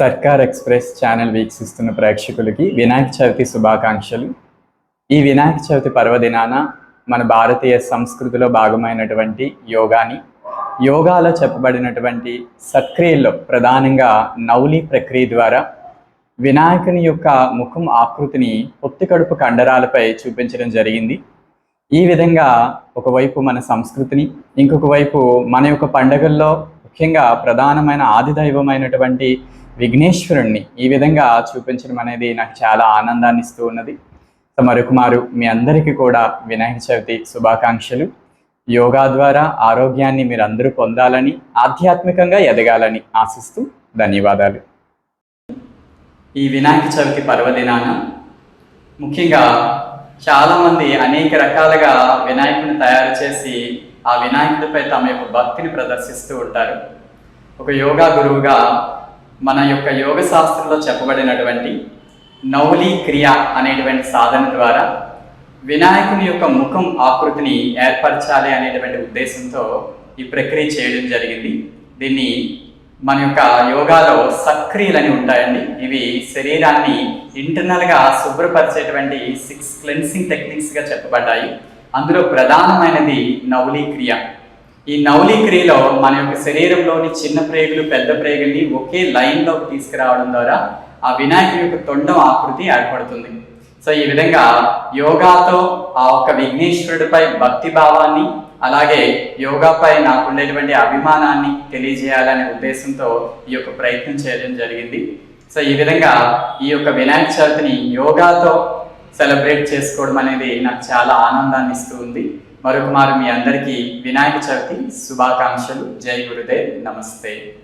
సర్కార్ express channel వీక్షిస్తున్న ప్రేక్షకులకి వినాయక చవితి శుభాకాంక్షలు. ఈ వినాయక చవితి పర్వదినాన మన భారతీయ సంస్కృతిలో భాగమైనటువంటి యోగాని యోగాలో చెప్పబడినటువంటి సక్రియల్లో ప్రధానంగా నౌలి ప్రక్రియ ద్వారా వినాయకుని యొక్క ముఖం ఆకృతిని పొత్తి కడుపు కండరాలపై చూపించడం జరిగింది. ఈ విధంగా ఒకవైపు మన సంస్కృతిని ఇంకొక వైపు మన యొక్క పండగల్లో ముఖ్యంగా ప్రధానమైన ఆదిదైవమైనటువంటి విఘ్నేశ్వరుణ్ణి ఈ విధంగా చూపించడం అనేది నాకు చాలా ఆనందాన్ని ఇస్తూ ఉన్నది. సో మరొకమారు మీ అందరికీ కూడా వినాయక చవితి శుభాకాంక్షలు. యోగా ద్వారా ఆరోగ్యాన్ని మీరు అందరూ పొందాలని ఆధ్యాత్మికంగా ఎదగాలని ఆశిస్తూ ధన్యవాదాలు. ఈ వినాయక చవితి పర్వదినాన ముఖ్యంగా చాలామంది అనేక రకాలుగా వినాయకుడిని తయారు చేసి ఆ వినాయకుడిపై తమ యొక్క భక్తిని ప్రదర్శిస్తూ ఉంటారు. ఒక యోగా గురువుగా మన యొక్క యోగ శాస్త్రంలో చెప్పబడినటువంటి నౌలి క్రియ అనేటువంటి సాధన ద్వారా వినాయకుని యొక్క ముఖం ఆకృతిని ఏర్పరచాలి అనేటువంటి ఉద్దేశంతో ఈ ప్రక్రియ చేయడం జరిగింది. దీన్ని మన యొక్క యోగాలో సక్రియలని ఉంటాయండి. ఇవి శరీరాన్ని ఇంటర్నల్గా శుభ్రపరిచేటువంటి సిక్స్ క్లెన్సింగ్ టెక్నిక్స్గా చెప్పబడ్డాయి. అందులో ప్రధానమైనది నౌలి క్రియ. ఈ నౌలి క్రియలో మన యొక్క శరీరంలోని చిన్న ప్రేగులు పెద్ద ప్రేగుల్ని ఒకే లైన్లోకి తీసుకురావడం ద్వారా ఆ వినాయకుని యొక్క తొండం ఆకృతి ఏర్పడుతుంది. సో ఈ విధంగా యోగాతో ఆ ఒక్క విఘ్నేశ్వరుడిపై భక్తి భావాన్ని అలాగే యోగాపై నాకు ఉండేటువంటి అభిమానాన్ని తెలియజేయాలనే ఉద్దేశంతో ఈ యొక్క ప్రయత్నం చేయడం జరిగింది. సో ఈ విధంగా ఈ యొక్క వినాయక చవితిని యోగాతో సెలబ్రేట్ చేసుకోవడం అనేది నాకు చాలా ఆనందాన్ని ఇస్తూ ఉంది. మరొకమారు మీ అందరికీ వినాయక చవితి శుభాకాంక్షలు. జై గురుదేవ్. నమస్తే.